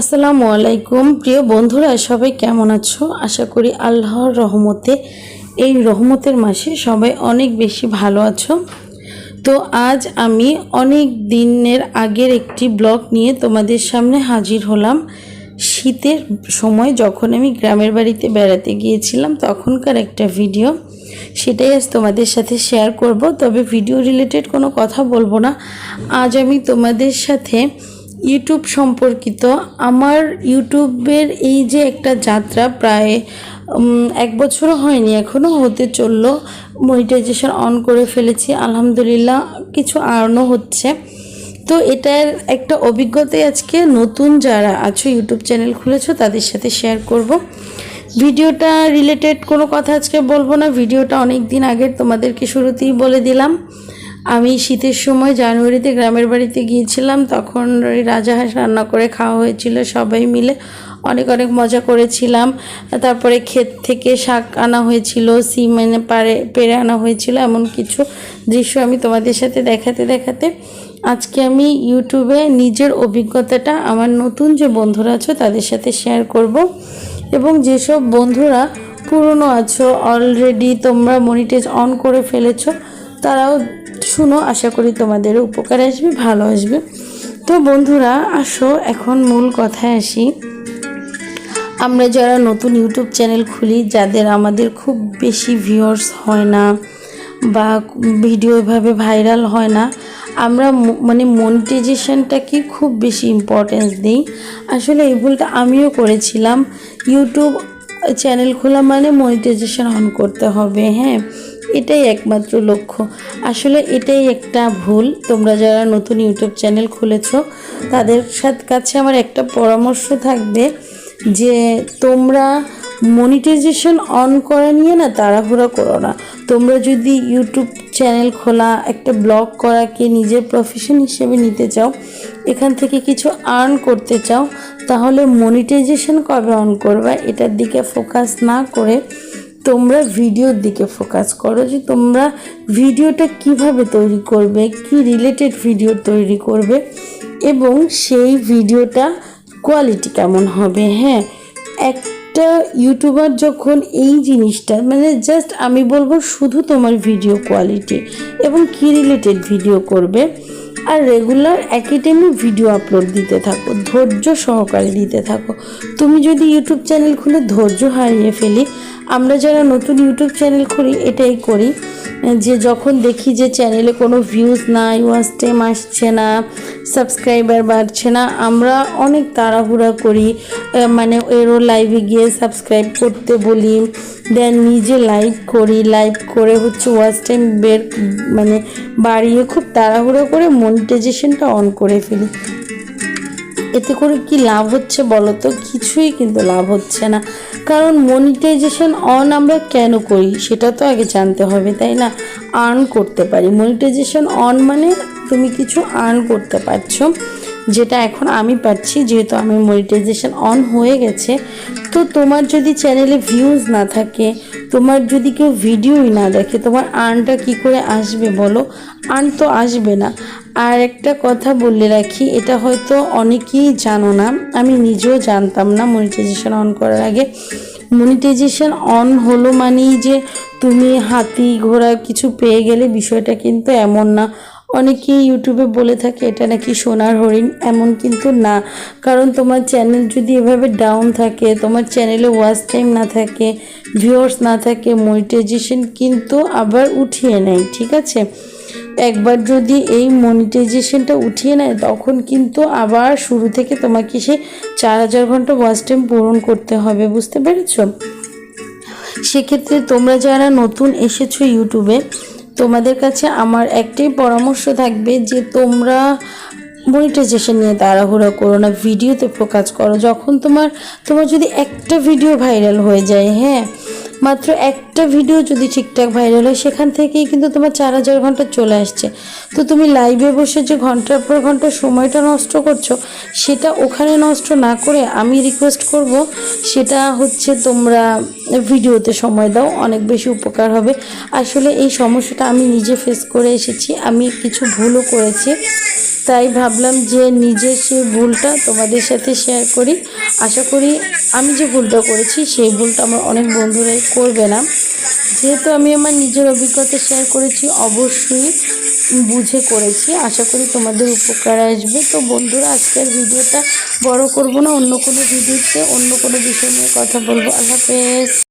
আসসালামু আলাইকুম। প্রিয় বন্ধুরা, সবাই কেমন আছো? আশা করি আল্লাহর রহমতে এই রহমতের মাসে সবাই অনেক বেশি ভালো আছো। তো আজ আমি অনেক দিনের আগের একটি ব্লগ নিয়ে তোমাদের সামনে হাজির হলাম। শীতের সময় যখন আমি গ্রামের বাড়িতে বেড়াতে গিয়েছিলাম, তখনকার একটা ভিডিও। সেটাই আজ তোমাদের সাথে শেয়ার করব। তবে ভিডিও রিলেটেড কোনো কথা বলব না। আজ আমি তোমাদের সাথে ইউটিউব সম্পর্কিত, আমার ইউটিউবের এই যে একটা যাত্রা প্রায় এক বছরও হয়নি, এখনও হতে চলল। মনিটাইজেশন অন করে ফেলেছি, আলহামদুলিল্লাহ কিছু আর্নও হচ্ছে। তো এটার একটা অভিজ্ঞতাই আজকে নতুন যারা আছো ইউটিউব চ্যানেল খুলেছো, তাদের সাথে শেয়ার করব। ভিডিওটা রিলেটেড কোনো কথা আজকে বলব না, ভিডিওটা অনেক দিন আগের, তোমাদেরকে শুরুতেই বলে দিলাম। আমি শীতের সময় জানুয়ারিতে গ্রামের বাড়িতে গিয়েছিলাম, তখন ওই রাজাহাঁস রান্না করে খাওয়া হয়েছিল, সবাই মিলে অনেক অনেক মজা করেছিলাম। তারপরে ক্ষেত থেকে শাক আনা হয়েছিল, সিম এনে পারে, পেরে আনা হয়েছিল, এমন কিছু দৃশ্য আমি তোমাদের সাথে দেখাতে দেখাতে আজকে আমি ইউটিউবে নিজের অভিজ্ঞতাটা, আমার নতুন যে বন্ধুরা আছো তাদের সাথে শেয়ার করব। এবং যেসব বন্ধুরা পুরনো আছো অলরেডি তোমরা মনিটাইজ অন করে ফেলেছো, তারাও শুনো, আশা করি তোমাদের উপকার আসবে, ভালো আসবে। তো বন্ধুরা, আসো, এখন মূল কথায় আসি। আমরা যারা নতুন ইউটিউব চ্যানেল খুলি, যাদের আমাদের খুব বেশি ভিউয়ার্স হয় না বা ভিডিও এভাবে ভাইরাল হয় না, আমরা মানে মনিটাইজেশনটাকে খুব বেশি ইম্পর্টেন্স দিই। আসলে এই ভুলটা আমিও করেছিলাম। ইউটিউব চ্যানেল খোলা মানে মনিটাইজেশন অন করতে হবে হ্যাঁ? এটাই একমাত্র লক্ষ্য। আসলে এটাই একটা ভুল। তোমরা যারা নতুন ইউটিউব চ্যানেল খুলেছো, তাদের সাথে কাছে আমার একটা পরামর্শ থাকবে যে, তোমরা মনিটাইজেশন অন করা নিয়ে না তাড়াহুড়া করো না। তোমরা যদি ইউটিউব চ্যানেল খোলা, একটা ব্লগ করাকে নিজের প্রফেশন হিসেবে নিতে চাও, এখান থেকে কিছু আর্ন করতে চাও, তাহলে মনিটাইজেশন কবে অন করবা? এটার দিকে ফোকাস না করে তোমরা ভিডিওর দিকে ফোকাস করো যে তোমরা ভিডিওটা কীভাবে তৈরি করবে, কি রিলেটেড ভিডিও তৈরি করবে এবং সেই ভিডিওটা কোয়ালিটি কেমন হবে। হ্যাঁ একটা ইউটিউবার যখন এই জিনিসটা মানে জাস্ট আমি বলব শুধু তোমার ভিডিও কোয়ালিটি এবং কি রিলেটেড ভিডিও করবে আর রেগুলার একাডেমি ভিডিও আপলোড দিতে থাকো, ধৈর্য সহকারে দিতে থাকো। তুমি যদি ইউটিউব চ্যানেল খুলে ধৈর্য হারিয়ে ফেলি আমরা যারা নতুন ইউটিউব চ্যানেল খুলি, এটাই করি। যে যখন দেখি যে চ্যানেলে কোনো ভিউজ নাই ওয়াচ টাইম আসছে না সাবস্ক্রাইবার বাড়ছে না, আমরা অনেক তাড়াহুড়া করি। মানে এরও লাইভে গিয়ে সাবস্ক্রাইব করতে বলি। দেন নিজে লাইভ করি লাইভ করে হচ্ছে ওয়াচ টাইম বের মানে বাড়িয়ে খুব তাড়াহুড়ো করে মনিটাইজেশনটা অন করে ফেলি। এতে করে কি লাভ হচ্ছে বলো তো কিছুই কিন্তু লাভ হচ্ছে না। কারণ মনিটাইজেশন অন আমরা কেন করি? সেটা তো আগে জানতে হবে, তাই না? আর্ন করতে পারি। মনিটাইজেশন অন মানে তুমি কিছু আর্ন করতে পারছ। যেটা এখন আমি পাচ্ছি, যেহেতু আমি মনিটাইজেশন অন হয়ে গেছে, তো তোমার যদি চ্যানেলে ভিউজ না থাকে, তোমার যদি কেউ ভিডিওই না দেখে, তোমার আর্নটা কি করে আসবে বলো? আর্ন তো আসবে না। আর একটা কথা বলে রাখি, এটা হয়তো অনেকেই জানো না, আমি নিজেও জানতাম না মনিটাইজেশন অন করার আগে। মনিটাইজেশন অন হলো মানেই যে তুমি হাতি ঘোড়া কিছু পেয়ে গেলে বিষয়টা কিন্তু এমন না। অনেকেই ইউটিউবে বলে থাকে, এটা নাকি সোনার হরিণ? এমন কিন্তু না। কারণ তোমার চ্যানেল যদি এভাবে ডাউন থাকে, তোমার চ্যানেলে ওয়াচ টাইম না থাকে ভিউয়ার্স না থাকে মনিটাইজেশন কিন্তু আবার উঠিয়ে নেয়, ঠিক আছে? একবার যদি এই মনিটাইজেশনটা উঠিয়ে নেয়, তখন কিন্তু আবার শুরু থেকে তোমাকে সে চার হাজার ঘণ্টা ওয়াচ টাইম পূরণ করতে হবে, বুঝতে পেরেছ? সেক্ষেত্রে তোমরা যারা নতুন এসেছ ইউটিউবে তোমাদের কাছে আমার একটাই পরামর্শ থাকবে যে তোমরা মনিটাইজেশন নিয়ে তাড়াহুড়া করো না ভিডিওতে ফোকাস করো। যখন তোমার তোমার যদি একটা ভিডিও ভাইরাল হয়ে যায় হ্যাঁ মাত্র একটা ভিডিও যদি ঠিকঠাক ভাইরাল হয়, সেখান থেকেই কিন্তু তোমার চার হাজার ঘণ্টা চলে আসছে। তো তুমি লাইভে বসে যে ঘণ্টার পর ঘণ্টা সময়টা নষ্ট করছ, সেটা ওখানে নষ্ট না করে আমি রিকোয়েস্ট করব, সেটা হচ্ছে তোমরা ভিডিওতে সময় দাও, অনেক বেশি উপকার হবে। আসলে এই সমস্যাটা আমি নিজে ফেস করে এসেছি, আমি কিছু ভুলও করেছি। তাই ভাবলাম যে নিজের সেই ভুলটা তোমাদের সাথে শেয়ার করি। আশা করি আমি যে ভুলটা করেছি, সেই ভুলটা আমার অনেক বন্ধুরাই করবে না। যেহেতু আমি আমার নিজের অভিজ্ঞতা শেয়ার করেছি, অবশ্যই বুঝে করেছি। আশা করি তোমাদের উপকার আসবে। তো বন্ধুরা, আজকের ভিডিওটা বড় করব না, অন্য কোনো ভিডিওতে অন্য কোনো বিষয় নিয়ে কথা বলব। আল্লাহ হাফেজ।